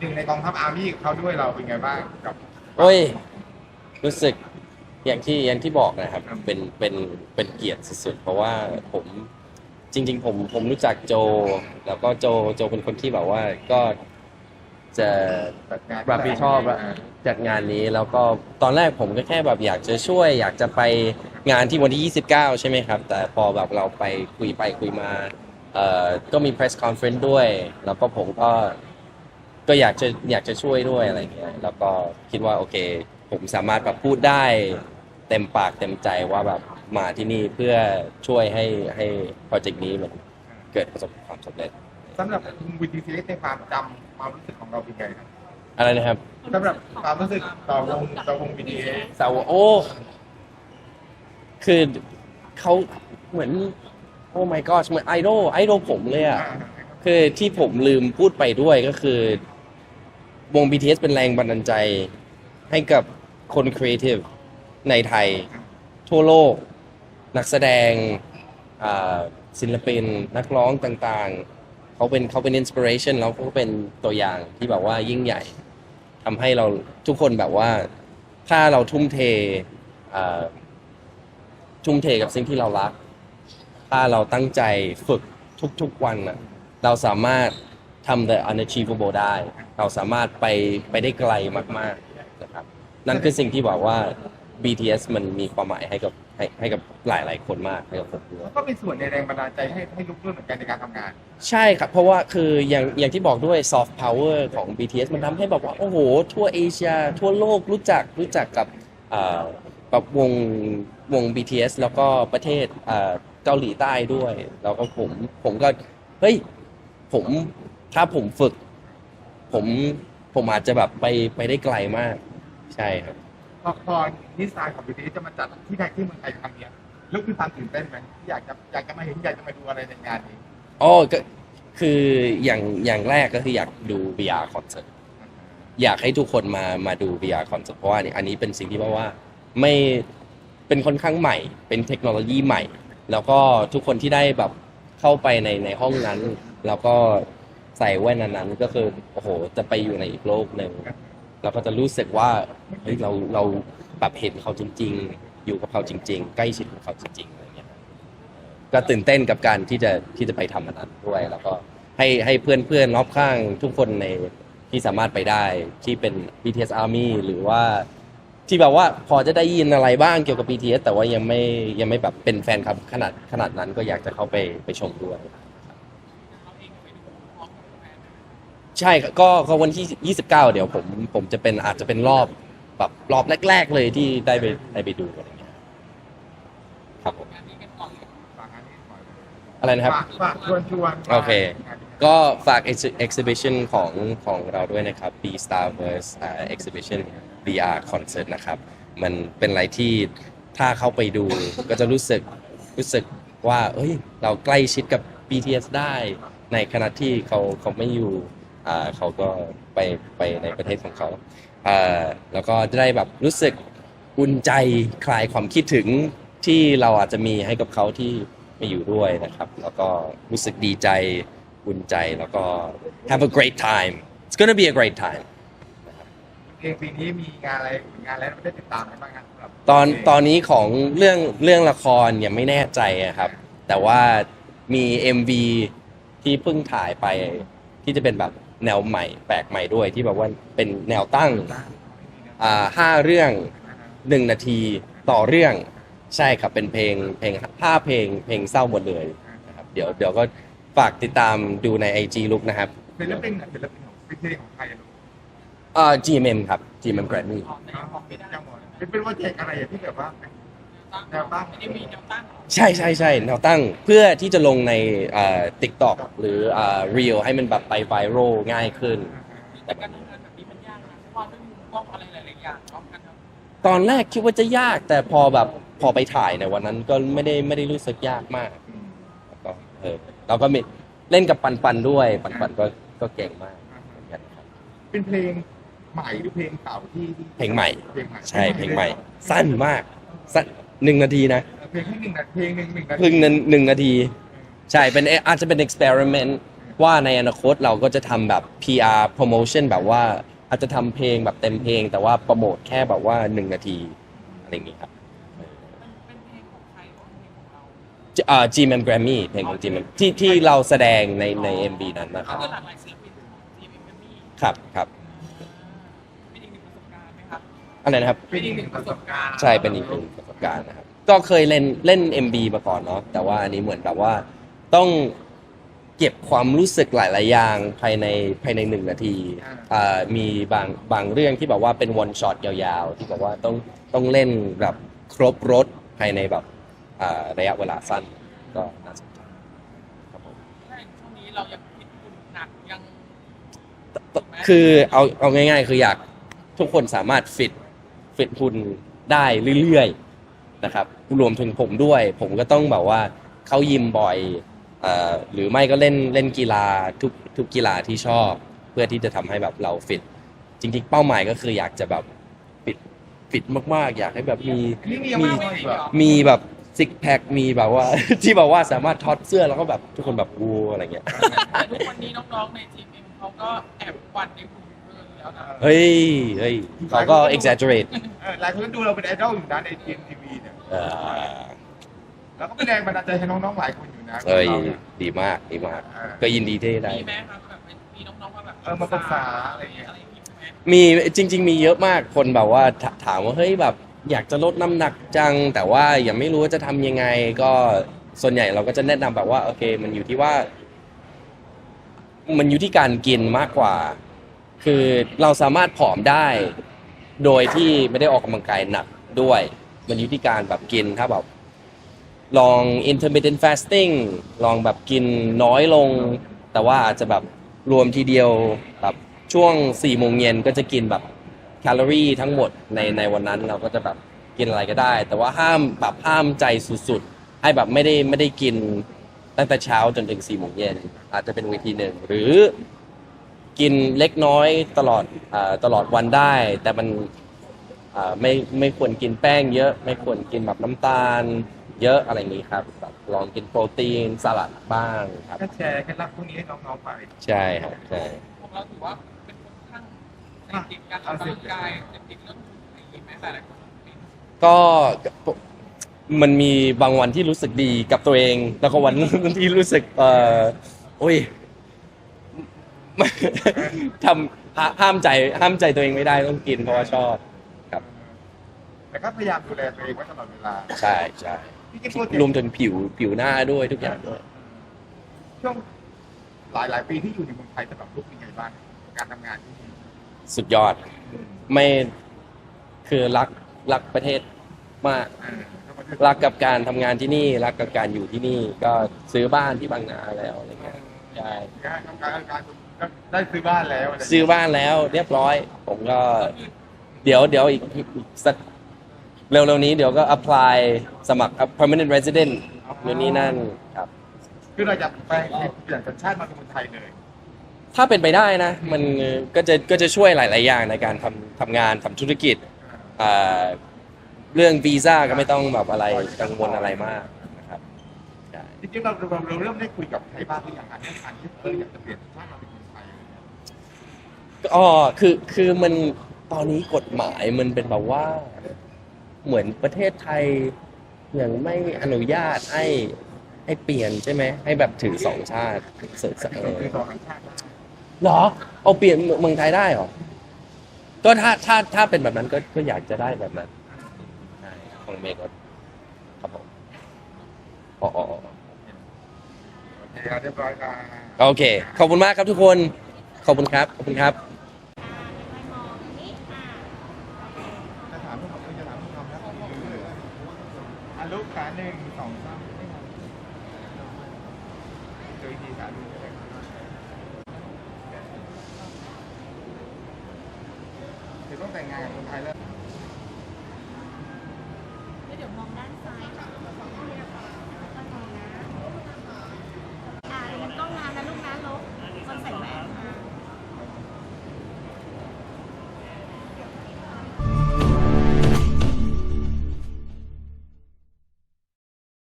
หนึ่งในกองทัพอาร์มี่เขาด้วยเราเป็นไงบ้างกับ โอ้ย รู้สึกอย่างที่อย่างที่บอกนะครับ เป็นเป็นเป็นเกียรติสุดๆเพราะว่าผมจริง ๆ ผมผมรู้จักโจ แล้วก็โจโจเป็นคนที่แบบว่าก็จะจัดงานรับผิดชอบจัดงานนี้แล้วก็ตอนแรกผมก็แค่แบบอยากจะช่วย อยากจะไปงานที่วันที่ 29 ใช่ไหมครับ แต่พอแบบเราไปคุยไปคุยมาเอ่อก็มี press conference ด้วย แล้วก็ผมก็ ก็อยากจะอยากจะช่วยด้วยอะไรเงี้ยแล้วก็คิดว่าโอเค ผมสามารถแบบพูดได้ เต็มปากเต็มใจว่าแบบมาที่นี่เพื่อช่วยให้ให้โปรเจกต์นี้มันเกิดประสบความสำเร็จสำหรับวิดีซีในความจำความรู้สึกของเราเป็นไงครับอะไรนะครับสำหรับความรู้สึกต่อวงต่อวงวิดีเอสาวโอ้คือเขาเหมือน โอ้ my god เหมือนไอดอลไอดอลผมเลยอะคือที่ผมลืมพูดไปด้วยก็คือ วง BTS เป็นแรงบันดาลใจให้กับคนครีเอทีฟในไทย ทั่วโลก นักแสดงอ่าศิลปิน นักร้องต่างๆ เขาเป็นเขาเป็นอินสปิเรชันแล้วเขาก็เป็นตัวอย่างที่แบบว่ายิ่งใหญ่ทำให้เราทุกคนแบบว่า ถ้าเราทุ่มเทอ่าทุ่มเทกับสิ่งที่เรารัก ถ้าเราตั้งใจฝึกทุกๆวันน่ะเราสามารถ ทำ the unachievable ได้ เราสามารถไปไปได้ไกลมากๆนะครับนั่นคือสิ่งที่บอกว่า BTS มันมีความหมายให้กับให้ให้กับหลายๆคนมากให้กับผมด้วย ก็เป็นส่วนในแรงบันดาลใจให้ให้ลุกด้วยเหมือนกันในการทำงาน ใช่ครับ เพราะว่าคืออย่างอย่างที่บอกด้วย soft power ของ BTS มันทำให้แบบว่า โอ้โห ทั่วเอเชีย ทั่วโลกรู้จักรู้จักกับอ่ากับวงวง BTS แล้วก็ประเทศอ่าเกาหลีใต้ด้วย แล้วก็ผมผมก็ เฮ้ย ผม ถ้าผมฝึก ผมผมอาจจะแบบไปไปได้ไกลมาก ใช่ครับ พอพอนิสานของวิดีจะมาจัดที่ไทยที่เมืองไทยครั้งเนี้ยแล้วคือความตื่นเต้นไหมอยากจะอยากจะมาเห็นอยากจะมาดูอะไรในงานนี้อ๋อก็คืออย่างอย่างแรกก็คืออยากดู VR คอนเสิร์ตอยากให้ทุกคนมามาดู VR คอนเสิร์ตเพราะว่าอันนี้เป็นสิ่งที่ว่าว่าไม่เป็นค่อนข้างใหม่ เป็นเทคโนโลยีใหม่ แล้วก็ทุกคนที่ได้แบบเข้าไปในในห้องนั้น แล้วก็ ใส่แว่นอันนั้นก็คือโอ้โห จะไปอยู่ในอีกโลกหนึ่งเราก็จะรู้สึกว่าเฮ้ยเราเราแบบเห็นเขาจริง ๆ อยู่กับเขาจริง ๆ ใกล้ชิดกับเขาจริงๆอะไรเงี้ยก็ตื่นเต้นกับการที่จะที่จะไปทำอันนั้นด้วย แล้วก็ให้ให้เพื่อนเพื่อนๆรอบข้างทุกคนในที่สามารถไปได้ที่เป็น BTS Army หรือว่า ที่แบบว่าพอจะได้ยินอะไรบ้างเกี่ยวกับ BTS แต่ว่ายังไม่ยังไม่แบบเป็นแฟนคลับขนาดขนาดนั้นก็อยากจะเข้าไปไปชมด้วย ใช่ครับก็ก็วันที่ 29 เดี๋ยวผมผมจะเป็นอาจจะเป็นรอบแบบรอบแรก ๆ เลยที่ได้ไปได้ไปดูอะไรเงี้ยครับผมฝากงานนี้ก่อนอะไรนะครับ ฝากฝากชวนชวนโอเค ก็ฝาก ex- exhibition ของของเราด้วยนะครับ B Starverse อ่า exhibition VR concert นะครับ มันเป็นอะไรที่ถ้าเข้าไปดู ก็จะรู้สึกรู้สึกว่า เอ้ย เราใกล้ชิดกับ BTS ได้ ในขณะที่เขาเขาไม่อยู่ อ่าเขาก็ไปไปในประเทศของเขาอ่าแล้วก็จะได้แบบรู้สึกอุ่นใจคลายความคิดถึงที่เราอาจจะมีให้กับเขาที่ไม่อยู่ด้วยนะครับ แล้วก็รู้สึกดีใจอุ่นใจแล้วก็ have a great time it's gonna be a great time เพลงปีนี้มีงานอะไรงานอะไรไม่ได้ติดตามกันบ้างครับสำหรับตอนตอนนี้ของเรื่องเรื่องละครยังไม่แน่ใจอะครับ แต่ว่ามี MV ที่เพิ่งถ่ายไปที่จะเป็นแบบ แนวใหม่แปลกใหม่ด้วยที่แบบว่าเป็นแนวตั้งอ่าห้าเรื่องหนึ่งนาทีต่อเรื่องใช่ครับเป็นเพลงเพลงห้าเพลงเพลงเศร้าหมดเลยนะครับเดี๋ยวเดี๋ยวก็ฝากติดตามดูใน IG ลุกนะครับศิลปินศิลปินของเพลงของใครอะลูกอ่า GMM ครับ GMM Grammy เป็นจังหวะเป็นเป็นโปรเจกต์อะไรอะที่แบบว่า แนวตั้งใช่ใช่ใช่แนวตั้งเพื่อที่จะลงในอ่า TikTok หรืออ่า Reel ให้มันแบบไปไวรัลง่ายขึ้น แต่การทำงานแบบนี้มันยากนะเพราะว่าด้วยมุมกล้องอะไรหลายๆอย่างพร้อมกันครับตอนแรกคิดว่าจะยากแต่พอแบบพอไปถ่ายในวันนั้นก็ไม่ได้ไม่ได้รู้สึกยากมากแล้วก็เออเราก็มีเล่นกับปันปันด้วย ปันปันก็ก็เก่งมากเหมือนกันครับเป็นเพลงใหม่หรือเพลงเก่าที่ที่เพลงใหม่เพลงใหม่ ใช่เพลงใหม่ สั้นมากสั้น หนึ่งนาทีนะ เพลงที่หนึ่งนาทีเพลงหนึ่งหนึ่งนาทีเพิ่งหนึ่งหนึ่งนาที ใช่เป็นอาจจะเป็น experiment ว่าในอนาคตเราก็จะทำแบบ PR promotion แบบว่าอาจจะทำเพลงแบบเต็มเพลง แต่ว่าโปรโมทแค่แบบว่าหนึ่งนาทีอะไรอย่างงี้ครับเป็นเป็นเพลงของใครของเพลงของเราอ่า G-Man Grammy เพลงของ G-Man ที่ที่เราแสดงในใน MV นั้นนะคแล้รับวก็หลากหลายศิลปินของทีมเอ็มมี่ ครับครับ อะไรนะครับ เป็นอีกหนึ่งประสบการณ์ใช่เป็นอีกหนึ่งประสบการณ์นะครับ ก็เคยเล่นเล่น MB มาก่อนเนาะแต่ว่าอันนี้เหมือนแบบว่าต้องเก็บความรู้สึกหลาย ๆ อย่างภายในภายในหนึ่งนาทีอ่ามีบางบางเรื่องที่แบบว่าเป็นวันช็อตยาวๆ ที่แบบว่าต้องต้องเล่นแบบครบรถภายในแบบอ่าระยะเวลาสั้นก็น่าสนใจครับผมใช่ช่วงนี้เรายังคิดคุณหนักยัง คือเอาเอาง่าย ๆ คืออยากทุกคนสามารถฟิต ฟิตหุ่นได้เรื่อยๆนะครับรวมถึงผมด้วย ผมก็ต้องแบบว่าเข้ายิมบ่อยเอ่อหรือไม่ก็เล่นเล่นกีฬาทุกทุกกีฬาที่ชอบ เพื่อที่จะทำให้แบบเราฟิต จริงๆ เป้าหมายก็คืออยากจะแบบฟิตฟิตมากๆ อยากให้แบบมีนี่มียังมากกว่าอีกเหรอมีแบบซิกแพค มีแบบว่า ที่แบบว่าสามารถถอดเสื้อแล้วก็แบบทุกคนแบบวูอะไรเงี้ยแต่ทุกวันนี้น้องๆในทีมเอ็มเขาก็แอบหวันในหุ่นเกินแล้วนะ เฮ้ยเฮ้ยเราก็ exaggerate เออหลายคนก็ดูเราเป็นไอดอลอยู่นะในทีมทีวีเนี่ยเอ่อแล้วก็เป็นแรงบันดาลใจให้น้องๆหลายคนอยู่นะเอ้ยเราเนี่ยดีมากดีมาก เออ ก็ยินดีที่ได้ มีไหมครับแบบมีน้องๆมาแบบเออมาปรึกษาอะไรอย่างเงี้ย อะไรอย่างเงี้ยไหมมีจริง ๆ มีเยอะมากคนแบบว่าถถามว่าเฮ้ยแบบ อยากจะลดน้ำหนักจัง แต่ว่ายังไม่รู้ว่าจะทำยังไง ก็ส่วนใหญ่เราก็จะแนะนำแบบว่าโอเค มันอยู่ที่ว่า มันอยู่ที่การกินมากกว่า คือเราสามารถผอมได้ โดยที่ไม่ได้ออกกำลังกายหนักด้วยมันอยู่ที่การแบบกินถ้าแบบลอง intermittent fasting ลองแบบกินน้อยลง แต่ว่าอาจจะแบบรวมทีเดียวแบบช่วง4โมงเย็นก็จะกินแบบแคลอรี่ทั้งหมดในในวันนั้นเราก็จะแบบกินอะไรก็ได้ แต่ว่าห้ามแบบห้ามใจสุดๆให้แบบไม่ได้ไม่ได้กินตั้งแต่เช้าจนถึง4โมงเย็นอาจจะเป็นวิธีหนึ่ง หรือ กินเล็กน้อยตลอดอาตลอดวันได้ แต่มันอ่าไม่ไม่ควรกินแป้งเยอะ ไม่ควรกินแบบน้ำตาล เยอะอะไรอย่างนี้ครับแบบลองกินโปรตีนสลัดบ้างครับก็แชร์เคล็ดลับพวกนี้ให้น้องๆไปใช่ครับใช่ของเราถือว่าเป็นคนข้างเสพติดการออกกำลังกายเสพติดเรื่องหุ่นอะไรอย่างงี้ไหมหลายๆคนเป็นก็มันมีบางวันที่รู้สึกดีกับตัวเอง แล้วก็วันที่รู้สึกเออโอ้ย ทำห้าห้ามใจห้ามใจตัวเองไม่ได้ต้องกินเพราะว่าชอบครับ แต่ก็พยายามดูแลตัวเองไว้ตลอดเวลาใช่ใช่พี่กิ๊ฟพูดถึงรวมถึงผิวผิวหน้าด้วยทุกอย่างด้วยช่วงหลายหลายๆปีที่อยู่ในเมืองไทยสำหรับลูกเป็นไงบ้างการทำงานที่นี่สุดยอด ไม่คือรักรักประเทศมากเออรักกับการทำงานที่นี่ รักกับการอยู่ที่นี่ ก็ซื้อบ้านที่บางนาแล้วอะไรเงี้ยใช่ การทำการการ ได้ซื้อบ้านแล้วะไรย่งเงี้ยซื้อบ้านแล้วเรียบร้อย ผมก็ เดี๋ยวเดี๋ยวอีกอีกอีกสักเร็วๆนี้เดี๋ยวก็ apply สมัคร permanent resident นู่นนี่นั่นครับ คือเราจะไปเปลี่ยนสัญชาติมาเป็นคนไทยเลย ถ้าเป็นไปได้นะ มันก็จะก็จะช่วยหลาย ๆ อย่างในการทำทำงานทำธุรกิจอ่าเรื่องวีซ่าก็ไม่ต้องแบบอะไรกังวลอะไรมากนะครับใช่ จริงๆเราเราเราเริ่มได้คุยกับไทยบ้างหรือยังอันนี้อันที่เอออยากจะเปลี่ยนสัญชาติมาเป็นคนไทย อ๋อคือคือมันตอนนี้กฎหมายมันเป็นแบบว่า เหมือนประเทศไทยยังไม่อนุญาตให้ให้เปลี่ยนใช่ไหมให้แบบถือสองชาติเสร็จเออคือสองสัญชาติได้เหรอ เอาเปลี่ยนเมืองไทยได้เหรอก็ถ้าถ้าถ้าเป็นแบบนั้นก็ก็อยากจะได้แบบนั้นใช่ของเมย์ก็ครับผมอ๋ออ๋ออ๋อโอเคเอาเรียบร้อยค่ะโอเค ขอบคุณมากครับทุกคน ขอบคุณครับ ขอบคุณครับ จะถามทุกคนจะถามทุกคนนะอันลูก ขาหนึ่งสองสามเจออีกทีสาหนึ่งก็ได้คือต้องแต่งงานกับคนไทยแล้ว